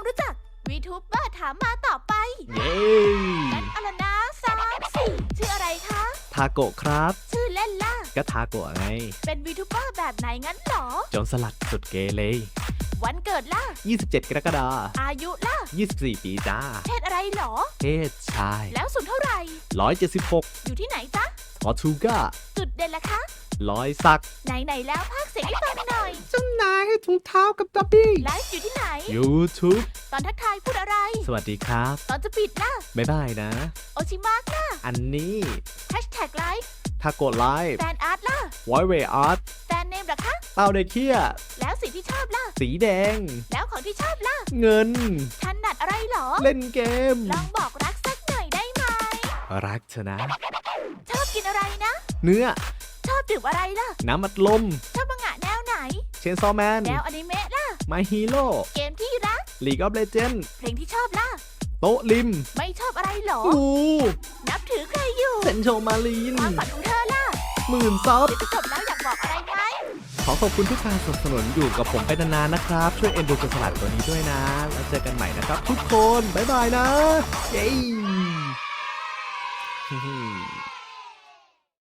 ความรู้จักวีทูบเบอร์ถามมาต่อไปเย้งั้นเอาละนะสามสี่ชื่ออะไรคะ ทาโกะครับ ชื่อเล่นล่ะ ก็ทาโกะไง เป็นวีทูบเบอร์แบบไหนงั้นเหรอ โจนสลัดสุดเกเรวันเกิดล่ะ 27 กรกฎาอายุล่ะ 24 ปีจ้า เพศอะไรเหรอ เพศชาย แล้วสูงเท่าไหร่ 176 อยู่ที่ไหนจ๊ะออทูก้าจุดเด่นล่ะคะ รอยสัก ไหนๆแล้วภาคเสียงให้ฟัง ถุงเท้ากับดับบี้ ไลฟ์อยู่ที่ไหน YouTube ตอนทักทายพูดอะไร สวัสดีครับ ตอนจะปิดล่ะบ๊ายบายนะ โอชิมากล่ะอันนี้แฮชแท็กไลฟ์ทาโกะไลฟ์แฟนอาร์ตล่ะไวเวอาร์ตแฟนเนมล่ะคะเต้าเด็กเคียแล้วสีที่ชอบล่ะ สีแดง แล้วของที่ชอบล่ะ เงินถนัดอะไรเหรอ เล่นเกม ลองบอกรักสักหน่อยได้ไหม รักเธอนะ ชอบกินอะไรนะ เนื้อ ชอบดื่มอะไรล่ะ น้ำอัดลม เชนซอแมน แนวอนิเมะล่ะ My Hero เกมที่รัก League of Legends เพลงที่ชอบล่ะ โต๊ะริม ไม่ชอบอะไรเหรองูนับถือใครอยู่ เซนโชมาลีนความฝันของเธอล่ะ หมื่นซับเดี๋ยวจะจบแล้วอยากบอกอะไรไหมขอขอบคุณทุกการสนับสนุนอยู่กับผมไปนานๆนะครับ ช่วยเอ็นดูจนสลัดตัวนี้ด้วยนะ แล้วเจอกันใหม่นะครับ ทุกคน บ๊ายบายนะ เย้